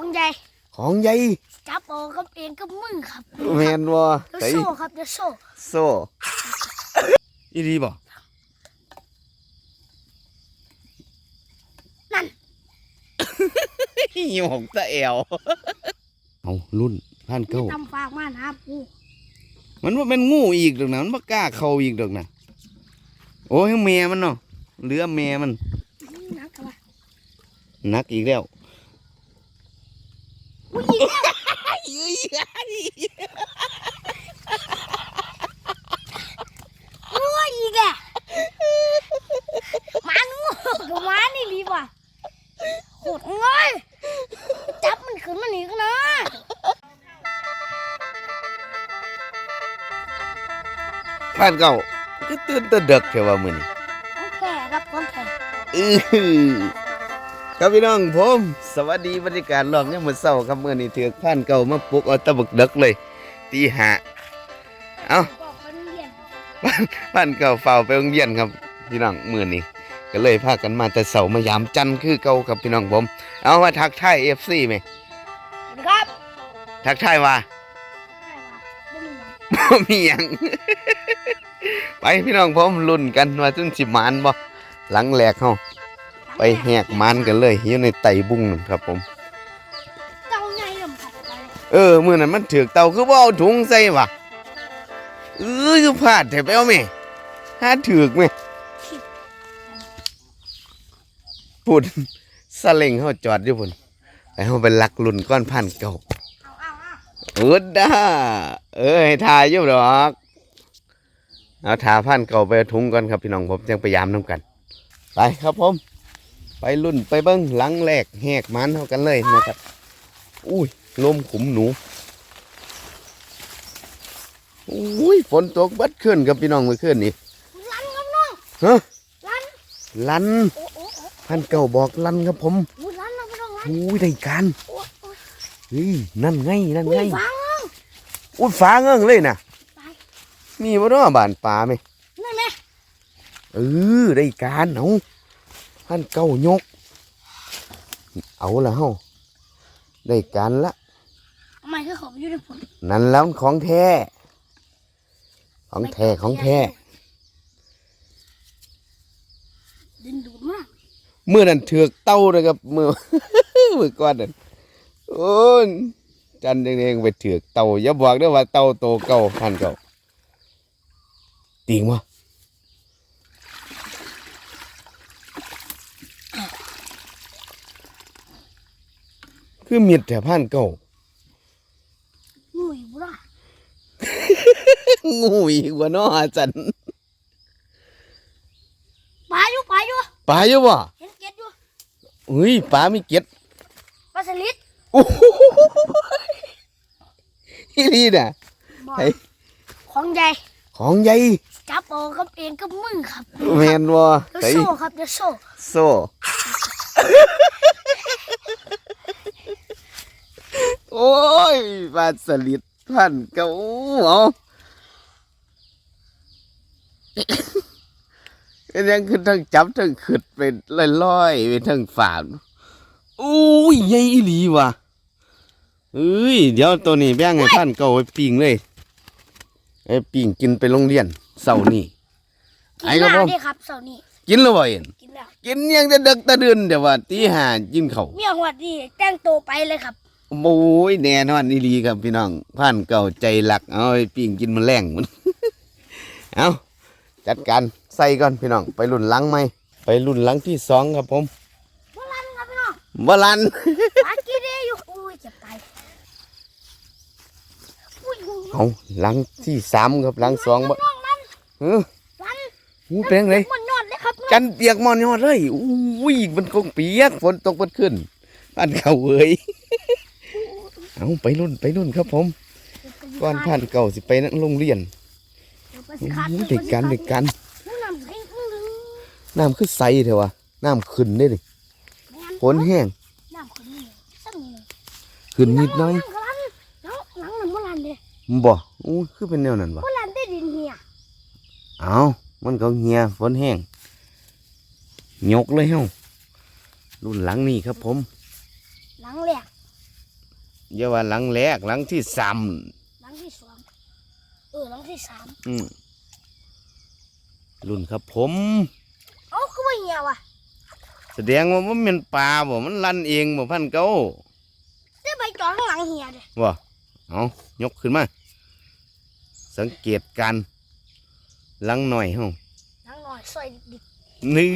ของใหญ่ของใหญ่จับเอากับเองกับมือครับแมนบ่เดี๋ยวใส่โซ่ครับเดี๋ยวโซ่โซ่อีดีบ่นั่นหยอกตะแอวเอารุ่นพันนี่เก้าตำฝากมานะครับปูมันว่าเป็นงูอีกดอกนะมันบ่กล้าเข้าอีกดอกนะโอ้ยแม่มันเนาะเหลือแม่มันนี่นักกันวะนักอีกแล้ว อุ้ยโอ้ยอีกแกมันงูกับมันนี่รีบว่ะโหดงอยจับมันขึ้นมาหนีกันนะพันเก้าก็ตื่นแตะเด็กแค่ว่ามื้อนี้ของแก่ครับของแก่อื้อหือ ครับพี่น้องผม สวัสดีบรรยากาศรอบนี้มื้อเช้าครับมื้อนี้ถือพันเก้ามาปลุกเอาตะบักเด็กเลยตีห้าเอ้าบอกคนเรียนบ้านเก่าเฝ้าไปโรงเรียนครับพี่น้องมือนี้ก็เลยพากันมาแต่เสามายามจันทร์คือเก่าครับพี่น้องผม เอามาทักทายเอฟซีไหมครับ ทักทายว่าใช่ว่ะบ่มีหยังบ่มีหยังไปพี่น้องผมลุ้นกันว่าจุนสิหมานบ่หลังแหลกเฮา ไปแหกหมานกันเลยอยู่ในไตบุ้งนั่นครับผม เจ้าใหญ่ลำพัดไปเออมื้อนั้นมันถือกเตาคือบ่เอาถุงใส่วะเออคือพลาดแต่ไปเอาแม่หาถือกแม่พูดสเล็งเฮาจอดอยู่พุ่นแต่เฮาไปลักลุ่นก้อนพันเก่าเอาเอาเอาเออด้าเอ้ยทายอยู่ดอกเอาทาพันเก่าไปเอาถุงก่อนครับพี่น้องผมยังพยายามน้ำกัน ไปครับผม ไปรุ่นไปเบิ้งหลังแรกแหกมันเท่ากันเลยนะครับ อุ้ยลมขุมหนูอุ้ยฝนตกเบัดขึ้นครับพี่น้องเมื่อคืนนี่ลันครับน้องฮะลันลันโอ้โอ้โอ้พันเก่าบอกลันครับผมโอ้ลันเราไม่ต้องลันอุ้ยได้การโอ้โอ้เฮ้ยนั่นไงนั่นอุ้ไงยฟังน้องอุ้ยฟ้าเงื่องเลยนะไปมีบ่เนาะบานปลาไหมนั่นไหมเออได้การเอา ท่านเก้ายก เอาละเฮาได้การละทำไมคือเขาอยู่ในผลนั่นแล้วของแท้ ของแท้ของแท้ดินดูดมากเมื่อนั้นเถือกเต้าเลยครับมือมือก่อนนั่นโอ้ยจันเองๆไปเถือกเต้าอย่าบอกเด้อว่าเต้าโตเก่าพันเก่าติงวะ คือมีดแต่พันเก่างูอยู่บ่ล่ะงูอีกว่าน้ออาจันปลาอยู่ปลาอยู่ปลาอยู่บ่เห็นเกล็ดอยู่เฮ้ยปลามีเกล็ดปลาสลิดโอ้โหอีนี่น่ะบอกเฮ้ยของใหญ่ของใหญ่จับเอากับเองกับมือครับแมนบ่เดี๋ยวใส่โซ่ครับเดี๋ยวโซ่โซ่ โอ้ยปลาสลิดพันเก้าเอาเป็นยังคือทั้งจับทั้งขึ้นไปลอยๆไปทั้งฝานโอ้ยใหญ่อีหลีว่ะเอ้ย เดี๋ยวตัวนี้แบ่งให้พันเก่าไปปิ้งเลยไอ้ปิ้งกินไปโรงเรียนเสาร์นี้กินไอ้ครับแล้วผมดิครับเสาร์นี้กินแล้วบ่เห็นกินแล้วกินยังจะดึกตะเดือนเดี๋ยวว่าตีห้ากินเขาวเมียหัวดีแต่งตัวไปเลยครับ โอ้ยแน่นอนนี่ลีครับพี่น้องพันเก่าใจหลักเอาไปปิ้งกินมันแรงมันเอาจัดการใส่ก่อนพี่น้องไปรุ่นหลังไหมไปรุ่นหลังที่สองครับผมบ่ลันครับพี่น้องบลันปลากีเดอยู่อุ้ยเจ็บตายอุ้ยงูเอาหลังที่สามครับหลังสองบ่น้องลันเออลันหูแปลงเลยมันยอดเลยครับจันเปียกมอนยอดเลยอุ้ยมันคงเปียกฝนตกเปิดขึ้นพันเก่าเอ้ย เอาไปรุ่นไปรุ่นครับผมก่อนพันเก่าสิไปนั่งโรงเรียนเดี๋ยวไปสิขาดโอ้ยเด็กกันเด็กกันผู้นำให้อื้อหือน้ำคือใสเถอะวะน้ำขึ้นได้ดิแม่นฝนแห้งน้ำคนนี้สั่งนี่ขึ้นนิดหน้อยลังลันแล้วหลังนั้นบ่ลันเด้บ่อู้คือเป็นแนวนั้นบ่บ่ลันได้ดินเหียเอามันก็เหียฝนแห้งยกเลยเฮารุ่นหลังนี่ครับผม หลังแหลก อย่าว่าหลังแรกหลังที่สามหลังที่สองเออหลังที่สามอืมรุ่นครับผมเอ้าคือว่าเหี่ยวอะแสดงว่ามันเป็นปลาบ่มันลันเองบ่พันเก้าได้ใบจองข้างหลังเหี่ยเลยบ่เอายกขึ้นมา สังเกตการณ์หลังหน่อยเฮาหลังหน่อยซอยดิบนี่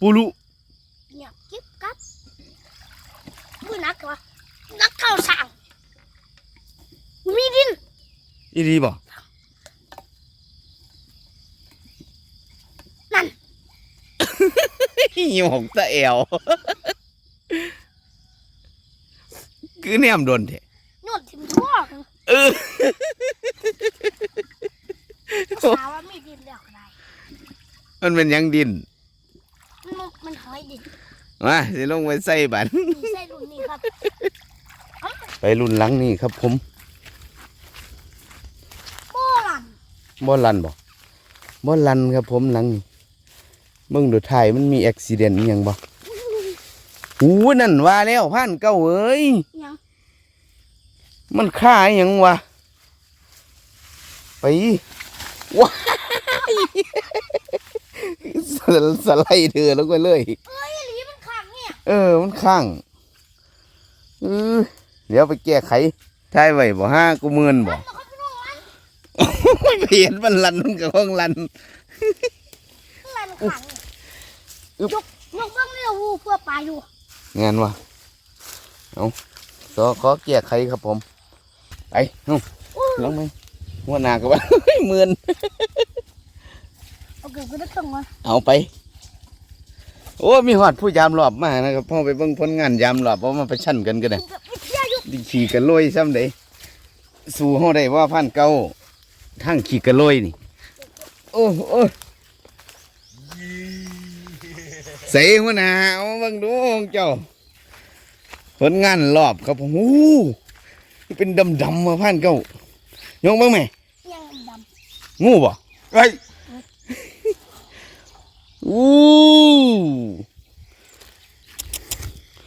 ปูรุ ๆเงียบกิ๊บกับ มือนักวะนักเท่าสั่งมีดินอีดีบ่นั่นหยอกตะแอวคือแนมโดนแท้โยนทิมทั่วเออสาว่ามีดินแล้วก็ได้มันเป็นหยังดิน มันมันหอยดินมาสิลงไปใส่บันมี ไส้รุ่นนี้ครับเอ้าไปรุ่นหลังนี่ครับผมโบราณบ่ลันบ่บ่ลันครับผมหลังนี่เบิ่งดูถ่ายมันมีอุบิเหตุอีหยังบ่หูนั่นว่าแล้วพันเก้าเอ้ยยังมันค่าอหยังวะไปว้ายสสไลด์เธอแล้วก็เลยเอ้ยหลีมันขังเนี่ยเออมันข้าง เออเดี๋ยวไปแก้ไขทายไว้บ่ห้ากูเมือนบ่มันเขาพี่น้องมันไม่เห็นมันลันมันกับห้องลันมันขังยกยกบ้างเร็วเพื่อปลาอยู่งานวะเอาขอขอแก้ไขครับผม ไปเอาลงไหมหัวหน้าก็ว่าเมือนเอาเกือบก็ได้ส่งมาเอาไป โอ้มีหอดผู้ยามรอบมานะครับพ่อไปเบิ่งผลงานยามรอบเพราะมาไปชั่นกันก็ได้แบบวิทยายุทธ์ดิขี่กันลอยซ้ำเด้สู่เฮาได้ว่าพันเก้าทั้งขี่กันลอยนี่ โอ้โอ้ใส่หัวหน้าเอาเบิ่งดูของเจ้า ผลงานรอบครับผมโอ้เป็นดำดำๆมาพันเก้ายงเบ้างไหมยังดงูบ่ไอ้ อู้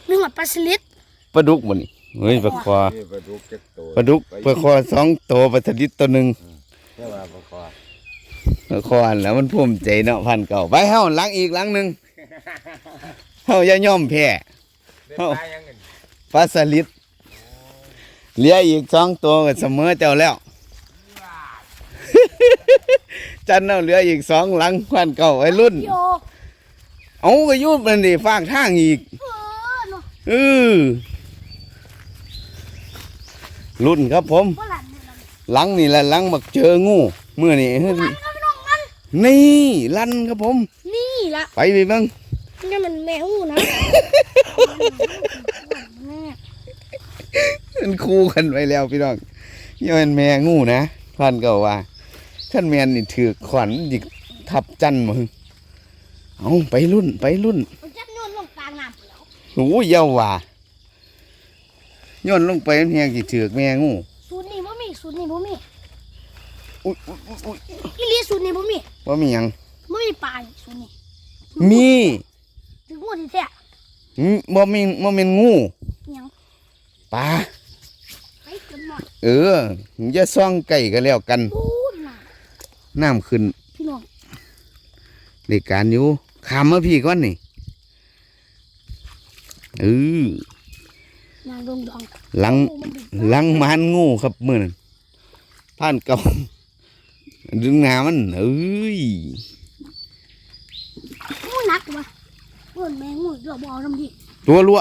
ำมีหมดปลาสลิดปลาดุกบ่นี่เฮ้ยปลาคอนี่ปลาดุกจักตัวปลาดุกปลาคอสองตัวปลาสลิดตัวหนึ่งแค่ว่าปลาคอปลาคออันแล้วมันภูมิใจเนาะพันเก่าไปเฮาหลังอีกหลังหนึ่งเฮาอย่ายอมแพ้เป็นเอ้าปลายังไงปลาสลิดเหลืออีกสองตัวก็เสมอเจ้าแล้ว จันเอาเหลืออีกสองหลังพันเก่าไอ้รุ่น โยเอาก็อยุบมันดิฟางทางอีกเออเนาะเออรุ่นครับผมว่าหลานเนี่ยนะหลังนี่แหละหลังบักเจองูเมื่อนี่มันก็พี่น้องมันนี่ลั่นครับผม นี่ละไปไปเบ้างนี่มันแมวนะแม่มันคู่กันไว้แล้วพี่น้องอย่าเป็นแม่งูนะพันก็ว่า ท่านแมนนี่ถือขวัญดิกทับจันมึงเอาไปรุ่นไปรุ่นมันจะโยนลงกลางน้ำไปแล้วโอ้ยเยาว่าย้อนลงไปมันเฮียกี่ถือกแม่งูสูตรนี้บ่มีสูตรนี้บ่มีอุ้ยอุ้ยอุ้ยอุ้ยอีหลีสูตรนี้บ่มีว่ามีหยังบ่มีปลาสูตรนี้มีถึงงูที่แท้อืมบ่มีบ่เป็นงูหยังปลาไปจนหมดเอออย่าซ่องไก่กันแล้วกันปู นน่ะน้ำขึ้นพี่น้องในการอยู่ขามมาพี่ก่อนนี่เออนางดงดองหลังปูมันดึงหลังมานงูครับมื่อนั้นผ่านเก่าดึงหนามันเอ้ยงูหนักวะเงินแมงงูเดี๋ยวบ่เอาทำดิตัวรัว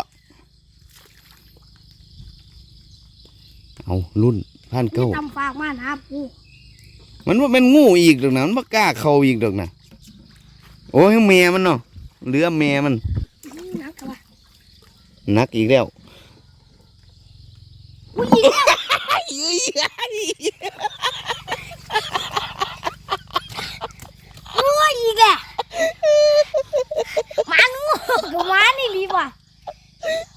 เอารุ่นผ่านนี่เก่าตำฝากมานะปู มันว่าเป็นงูอีกดอกนะมันบ่กล้าเข้าอีกดอกนะโอ้ยแม่มันเนาะเหลือแม่มันนี่หนักวะหนักอีกแล้วอุ้ยโอ้ยอีกแกหมางูกับหมานี่รีบว่ะ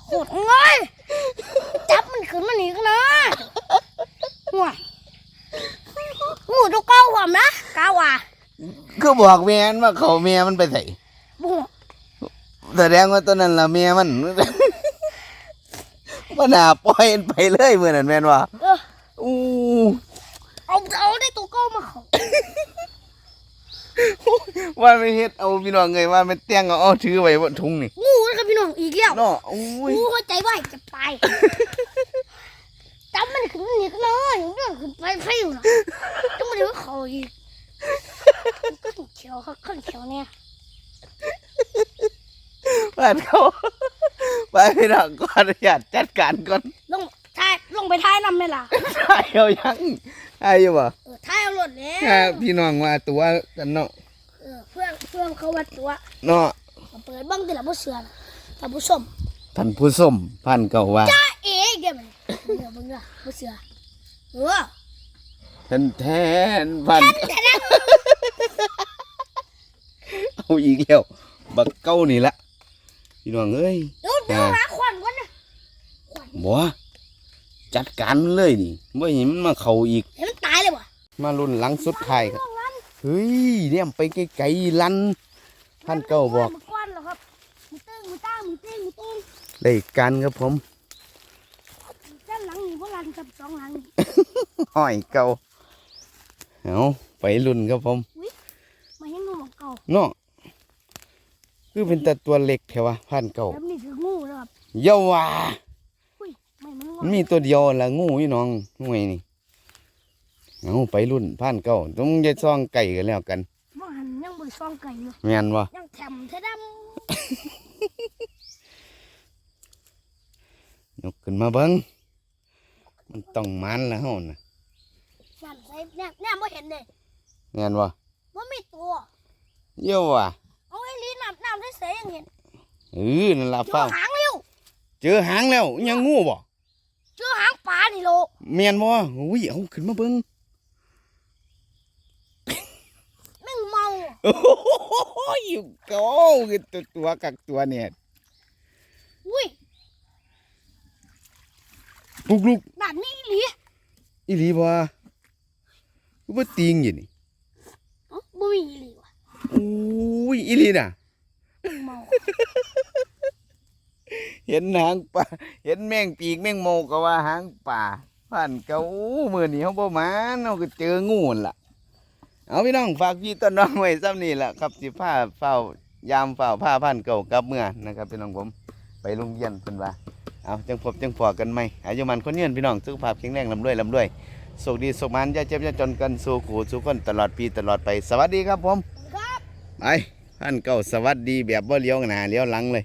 โหดเงยจับมันขึ้นมาหนีกันนะห่ว ยงูตัวเก้าว่ะนะเก้าว่ะก็บอกแม่มันว่าเขาแม่มันไปใส่บุ้งแสดงว่าตัวนั้นละแม่มันว่าน่าปล่อยมันไปเลยมื้อนั้นแม่นว่าเอออู้เอาเอาได้ตัวเก้ามาเขาว่าไม่เฮ็ดเอาพี่น้องเอ้ยว่าไม่แต่งเอาเอาถือไว้บนถุงนี่งูนะครับพี่น้องอีกแล้วเนาะอุ้ย งูหัวใจไหวจะไป จับมันขึ้นมันหนีกันเนาะอย่างนี้ขึ้นไปไฟอยู่นะจังมันเดี๋ยวเขาอีกขึ้นเขียวครับขึ้นเขียวเนี่ยบ้านเขาไปพี่น้องก่อนอนุญาตจัดการก่อนลงท้ายลงไปท้ายนำไหมล่ะถ่ายเอายังถ่ายอยู่บ่เออท้ายเอารถแล้ถ้าวพี่น้องว่าตัวกันเนาะเออเพื่อนเพื่อนเขาวัดตัวเนาะเอาเปิดบ้างแต่ละผู้เสือน่ะท่านผู้ชมท่านผู้ชมพันเก่าว่าจ้าเอ๋เดี๋ยวมัน เดี๋ยวมึงอะผู้เสือเออท่านแทนพันแต่ละเอาอีกแล้วบักเก้านี่ละพี่น้องเอ้ยเดี๋ยวเดี๋ยวหาควันก่อนนะควันบ่จัดการมันเลยนี่บ่เห็นมันมาเข้าอีกเห็นมันตายเลยว่ะมารุ่นหลังสุดท้ายครับน้องนั้นเฮ้ยเนี่ยไปไกลๆลันพันเก้าบอกมันควันเหรอครับมึงตึ้งมึงตั้งมึงตึ้งมึงตึ้งเลยกันครับผมด้านห ลังนี่พวกเราจับสองหลังนี่ห้อยเก่าเอาไปรุ่นครับผมมาให้งูของเก่าเนาะคือเป็นแต่ตัวเล็กแถวะพันเก่าแล้วนี่คืองูนะครับเยาว่าอุ้ยไม่มันงมันมีตัวเดียวละงูพี่น้องห่วยนี่เอาไปรุ่นพันเก่าต้องจะซ่องไก่กันแล้วกันว่าหันยังบนซองไก่อยู่แม่นวะยังแถมเท่ดยกขึ้นมาเบิ้ง มันต้องมันละเฮานะำนั่นใส่เนี่ยเนี่ยไม่เห็นเลยแม่นวะว่ามีตัวเยาว่าเอาไอ้ลีน้ำน้ำใส่ยังเห็นเออนั่นละเจอเฝ้าหางเร็วเจอหางแล้วยังงูบ่เจอหางปลานี่โลแม่นบ่อุ้ยเอาขึ้นมาเบิ้งแม่งเมาโอ้ยโก้คือตัวตัวกักตัวเนี่ย อุ้ย ลุกลุกด่านนี้อีหลีอีหลีบ่กูบ่ติงอยู่นี่เอ้าบ่มีอีหลีว่ะอุ้ยอีหลีน่ะแม่งเมาเห็นหางปลาเห็นแมงปีกแมงโมก็ว่าหางป่าผ่านเกามื้อนี้เฮาบ่มาเฮาก็เจองูนั่นล่ะ เอาพี่น้องฝากพี่ต้นน้องไว้ซ้ำนี่ล่ะครับสิพาเฝ้ายามเฝ้าผ้าพันเก่ากลับเมื่อนะครับพี่น้องผมไปโรงเรียนเพิ่นว่า เอาจังพบจังพอกันไหมอายุมันคนเยืนพี่น้องสุขภาพแข็งแรงลำด้วยลำด้วยสุขดีสุขมันอย่าเจ็บอย่าจนกันสู่ขู่สู่คนตลอดปีตลอดไปสวัสดีครับผม ครับ ไปพันเก่าสวัสดีแบบบ่เลี้ยวหน้าเลี้ยวหลังเลย